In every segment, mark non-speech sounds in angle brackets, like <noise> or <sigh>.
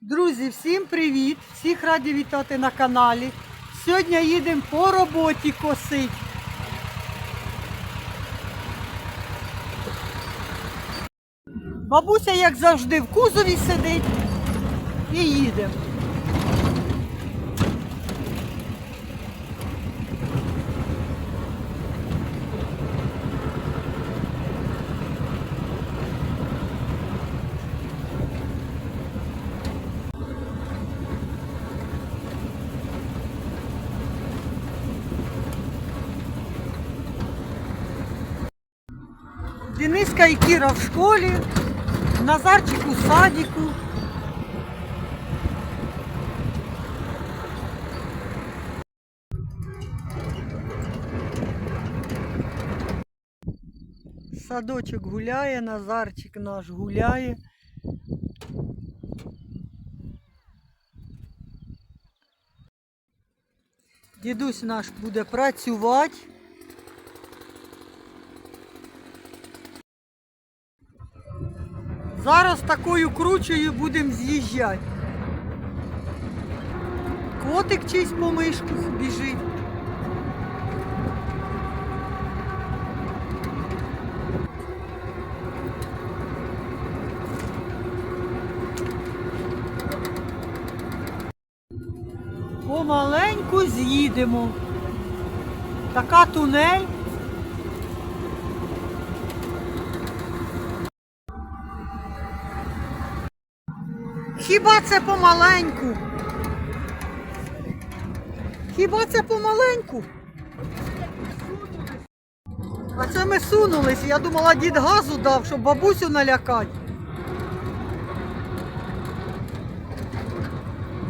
Друзі, всім привіт! Всіх раді вітати на каналі. Сьогодні їдемо по роботі косить. Бабуся, як завжди, в кузові сидить і їдемо. Дениска і Кіра в школі, Назарчик у садіку. Садочок гуляє, Назарчик наш гуляє. Дідусь наш буде працювати. Зараз такою кручею будемо з'їжджати. Котик чийсь по мишку біжить. Помаленьку з'їдемо. Така тунель. Хіба це помаленьку? Хіба це помаленьку? А це ми сунулись. Я думала, дід газу дав, щоб бабусю налякати.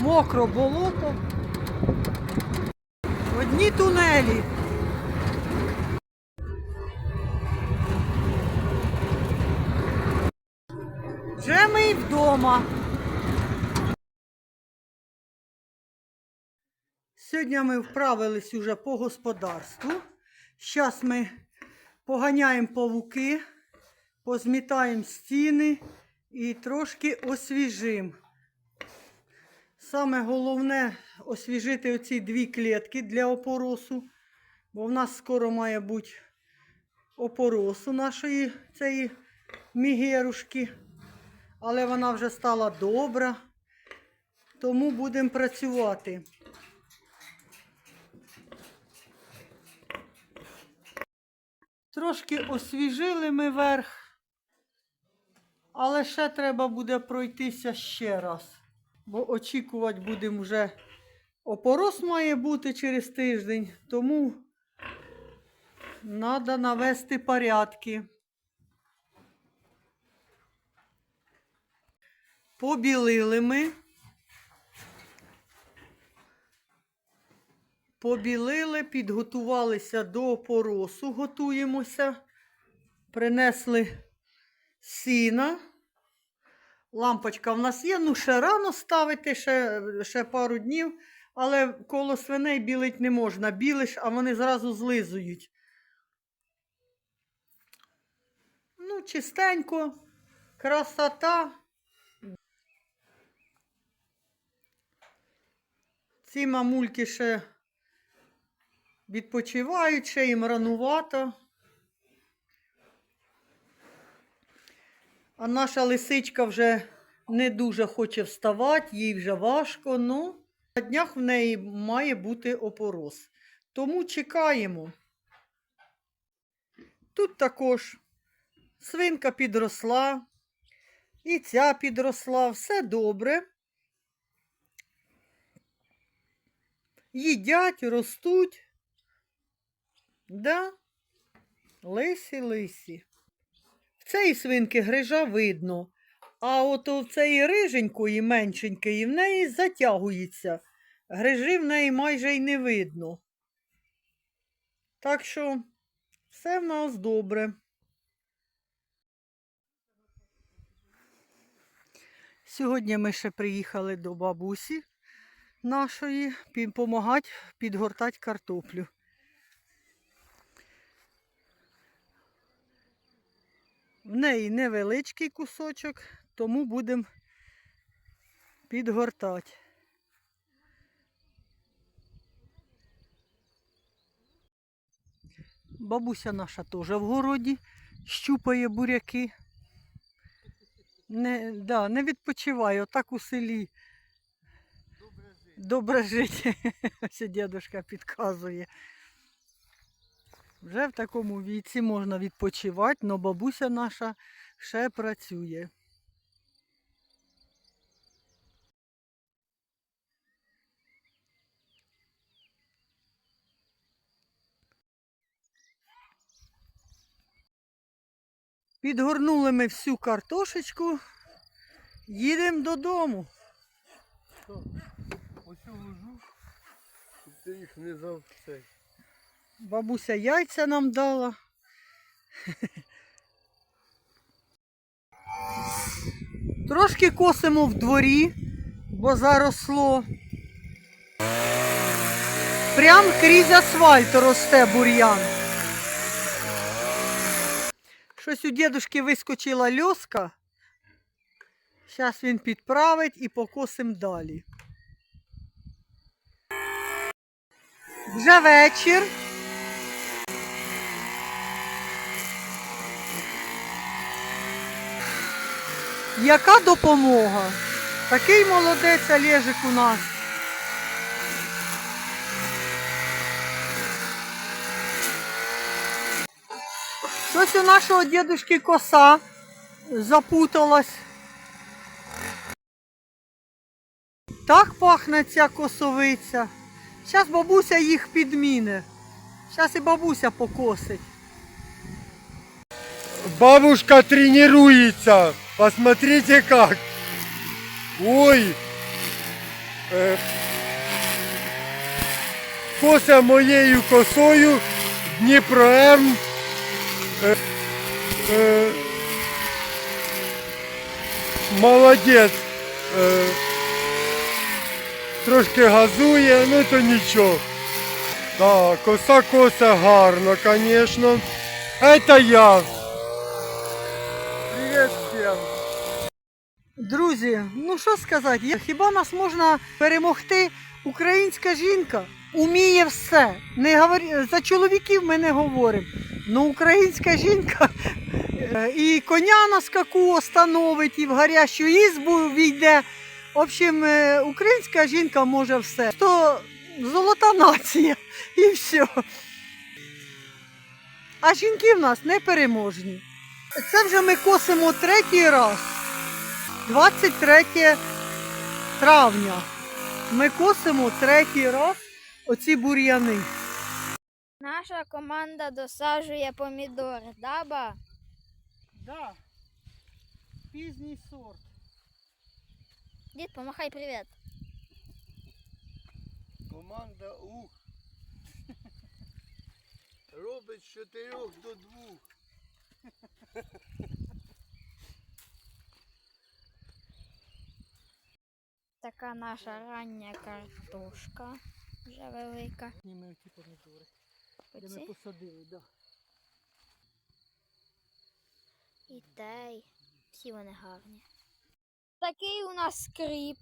Мокро болото. Одні тунелі. Вже ми й вдома. Сьогодні ми вправились уже по господарству. Зараз ми поганяємо павуки, позмітаємо стіни і трошки освіжимо. Саме головне освіжити оці дві клітки для опоросу, бо в нас скоро має бути опоросу нашої цієї мігерушки. Але вона вже стала добра, тому будемо працювати. Трошки освіжили ми верх, але ще треба буде пройтися ще раз, бо очікувати будемо вже опорос має бути через тиждень, тому треба навести порядки. Побілили ми. Побілили, підготувалися до опоросу, готуємося. Принесли сіна. Лампочка в нас є, ну ще рано ставити, ще, ще пару днів, але коло свиней білить не можна. Білиш, а вони зразу злизують. Ну, чистенько, красота. Ці мамульки ще відпочивають, ще їм ранувато. А наша лисичка вже не дуже хоче вставати, їй вже важко, ну на днях в неї має бути опорос. Тому чекаємо. Тут також свинка підросла, і ця підросла, все добре. їдять, ростуть. Да? Лисі, лисі. В цієї свинки грижа видно, а от у цієї риженької, меншенької, в неї затягується. Грижи в неї майже й не видно. Так що все в нас добре. Сьогодні ми ще приїхали до бабусі нашої допомагати підгортати картоплю. В неї невеличкий кусочок, тому будемо підгортати. Бабуся наша теж в городі щупає буряки. Не, да, не відпочиває, отак у селі. Добре жити. <laughs> Ось дідушка підказує. Вже в такому віці можна відпочивати, але бабуся наша ще працює. Підгорнули ми всю картошечку, їдемо додому. Ось я ложу, щоб ти їх не зав цей. Бабуся яйця нам дала. Трошки косимо в дворі, бо заросло. Прям крізь асфальт росте бур'ян. Щось у дідушки вискочила льоска. Зараз він підправить і покосим далі. Вже вечір. Яка допомога? Такий молодець Олежик у нас. Щось у нашого дідушки коса запуталась. Так пахне ця косовиця. Зараз бабуся їх підміне. Зараз і бабуся покосить. Бабушка тренируется. Посмотрите как. Ой. Е, кося моєю косою Дніпро М. Е, е, молодець. Е, трошки газує, ну то нічого. Так, коса коса гарно, конечно. Это я. Друзі, ну що сказати, хіба нас можна перемогти? Українська жінка уміє все. Не говор- За чоловіків ми не говоримо. Ну, українська жінка <laughs> і коня на скаку остановить, і в гарячу ізбу війде. В общем, е, українська жінка може все. То золота нація і все. А жінки в нас непереможні. Це вже ми косимо третій раз. 23 травня. Ми косимо третій раз оці бур'яни. Наша команда досаджує помідори, даба? Да. Пізній сорт. Дід, помахай привіт. Команда ух. <laughs> Робить з чотирьох до двох. <laughs> Така наша рання картошка. Вже велика. Ми оці помідори. Де ми посадили, да. І тей. Всі вони гарні. Такий у нас скріп.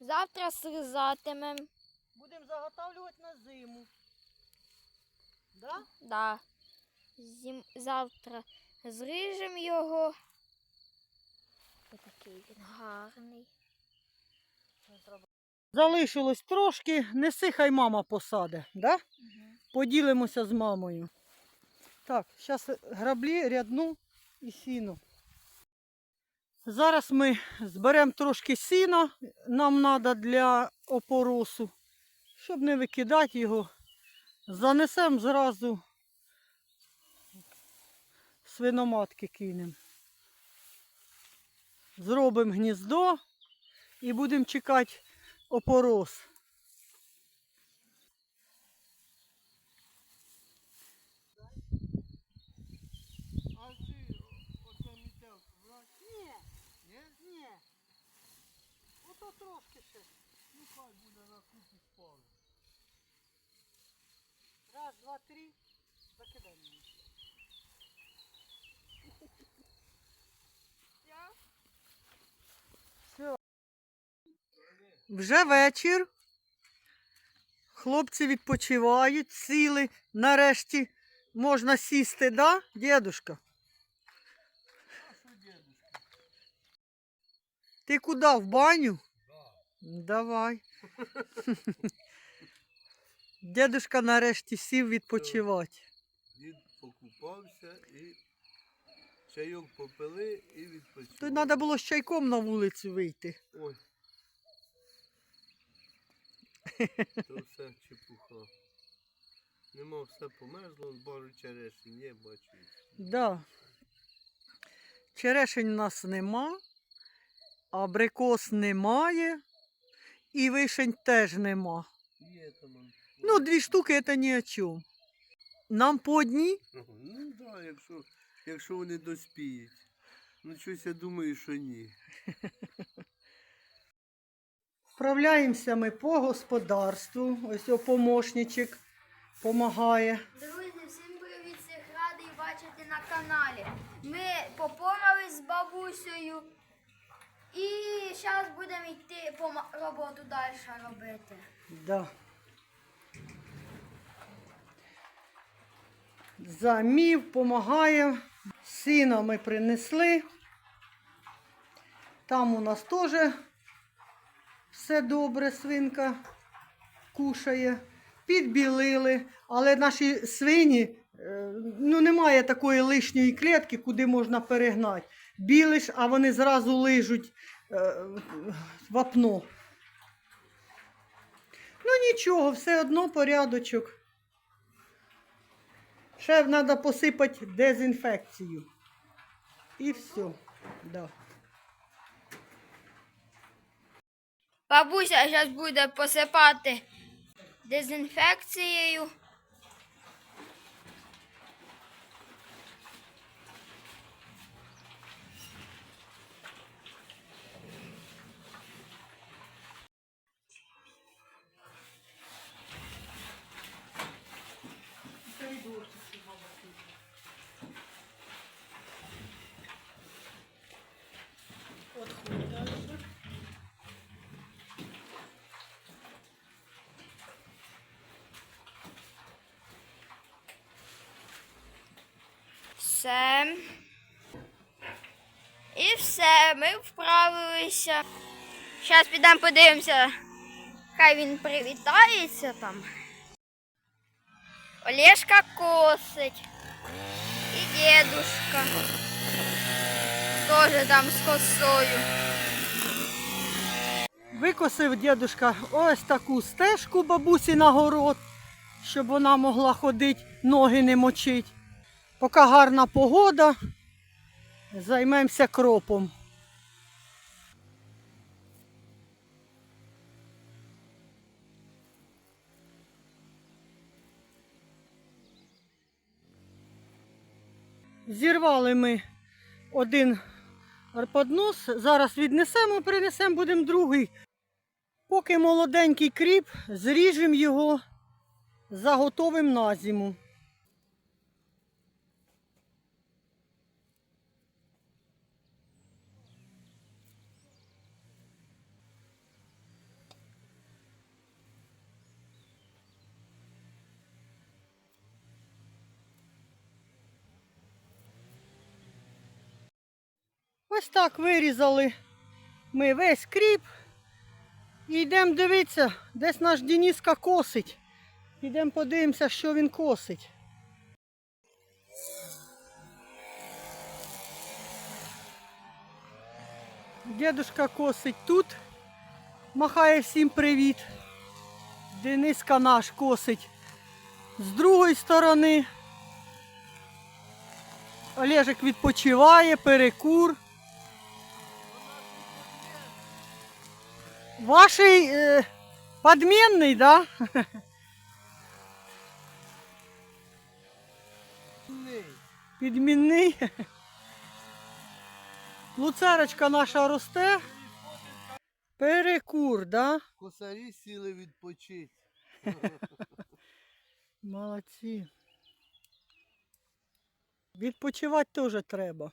Завтра срізатимем. Будемо заготовлювати на зиму. Да? Да. Зім... Завтра зріжемо його. Ось такий він гарний. Залишилось трошки, неси, хай мама посаде, да? Поділимося з мамою. Так, зараз граблі, рядну і сіно. Зараз ми зберемо трошки сіна, нам треба для опоросу, щоб не викидати його. Занесемо зразу свиноматки кинемо. Зробимо гніздо і будемо чекати опорос. Ото трошки ще. Ну хай буде на купі спали. Раз, два, три. Закидай мені. Вже вечір. Хлопці відпочивають, сіли. Нарешті можна сісти, да, дідушка? Ти куди? В баню? Давай. <laughs> Дідушка нарешті сів відпочивати. Дід покупався і чайок попили і відпочили. Тут треба було з чайком на вулицю вийти. Ой. То все чепуха. Нема все померзло, бару черешень є, бачу. Да. Черешень у нас нема, абрикос немає, і вишень теж нема. Є там. Ну, дві штуки це ні о чому. Нам по одній Ну так, да, якщо, якщо вони доспіють. Ну щось я думаю, що ні. <laughs> Справляємося ми по господарству. Ось о помощничок допомагає. Друзі, всім привіт, всіх радий бачити на каналі. Ми попорались з бабусею і зараз будемо йти по роботу далі робити. Да. Замів, допомагає. Сина ми принесли. Там у нас теж все добре, свинка кушає. Підбілили, але наші свині, е, ну немає такої лишньої клітки, куди можна перегнати. Білиш, а вони зразу лижуть е, вапно. Ну нічого, все одно порядочок. Ще треба посипати дезінфекцію. І все. Да. Бабуся зараз буде посипати дезінфекцією. Все. І все, ми вправилися. Зараз підемо подивимося. Хай він привітається там. Олешка косить. І дедушка. Тоже там з косою. Викосив дідушка ось таку стежку бабусі на город, щоб вона могла ходити, ноги не мочить. Поки гарна погода, займемося кропом. Зірвали ми один арпаднос, зараз віднесемо, принесемо, будемо другий. Поки молоденький кріп, зріжемо його, заготовимо на зиму. Ось так вирізали ми весь кріп. І йдемо дивитися, десь наш Дениска косить. Йдемо подивимося, що він косить. Дедушка косить тут, махає всім привіт. Дениска наш косить з другої сторони. Олежик відпочиває, перекур. Ваший е, подмінний, да? Підмінний. Луцерочка наша росте. Перекур, да? Косарі сіли відпочити. <laughs> Молодці. Відпочивати теж треба.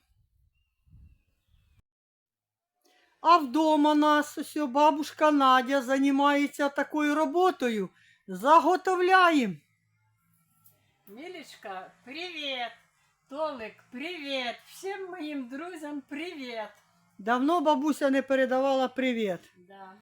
А вдома нас ось бабушка Надя займається такою роботою. Заготовляємо. Милечка, привет! Толик, привет! Всем моим друзьям привет! Давно бабуся не передавала привіт. Да.